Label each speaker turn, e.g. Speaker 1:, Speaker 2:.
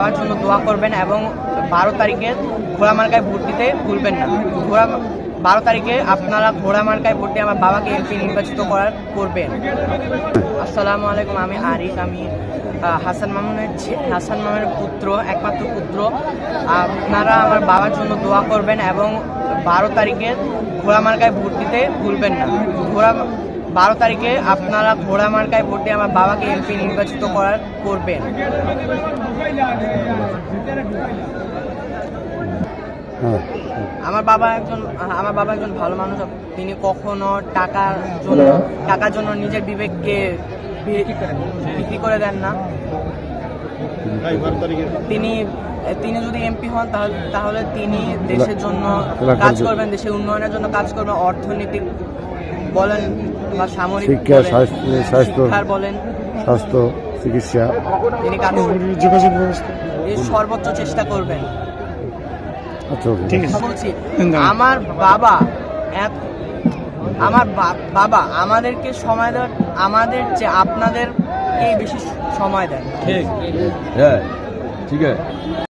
Speaker 1: আমার জন্য দোয়া করবেন এবং বারো তারিখে ঘোড়া মার্কায় ভোট দিতে ভুলবেন না। ঘোড়া, বারো তারিখে আপনারা ঘোড়া মার্কায় ভোট দিয়ে আমার বাবাকে এমপি নির্বাচিত করার করবেন। আসসালামু আলাইকুম, আমি আরিফ, আমি হাসান মামুনের হাসান মামুনের পুত্র, একমাত্র পুত্র। আপনারা আমার বাবার জন্য দোয়া করবেন এবং বারো তারিখে ঘোড়া মার্কায় ভোট দিতে ভুলবেন না। ঘোড়া বারো তারিখে আপনারা ঘোড়া মার্কায় ভোট দিয়ে আমার বাবাকে এমপি নির্বাচিত করার করবেন। আমার বাবা একজন আমার বাবা একজন ভালো মানুষ তিনি কখনো টাকার জন্য টাকার জন্য নিজের বিবেককে বিক্রি করে দেন না। তিনি তিনি যদি এমপি হন তাহলে তাহলে তিনি দেশের জন্য কাজ করবেন দেশের উন্নয়নের জন্য কাজ করবেন অর্থনৈতিক বলেন বা সামরিক
Speaker 2: শিক্ষা স্বাস্থ্য
Speaker 1: বলেন
Speaker 2: স্বাস্থ্য চিকিৎসা।
Speaker 1: তিনি আচ্ছা,
Speaker 3: যোগাযোগ ব্যবস্থা।
Speaker 1: সর্বোচ্চ চেষ্টা করবেন।
Speaker 2: আচ্ছা,
Speaker 1: বলছি আমার বাবা আমার বাবা আমাদেরকে সময় দেওয়ার আমাদের যে আপনাদেরকেই বেশি সময় দেন।
Speaker 4: ঠিক। হ্যাঁ ঠিক আছে।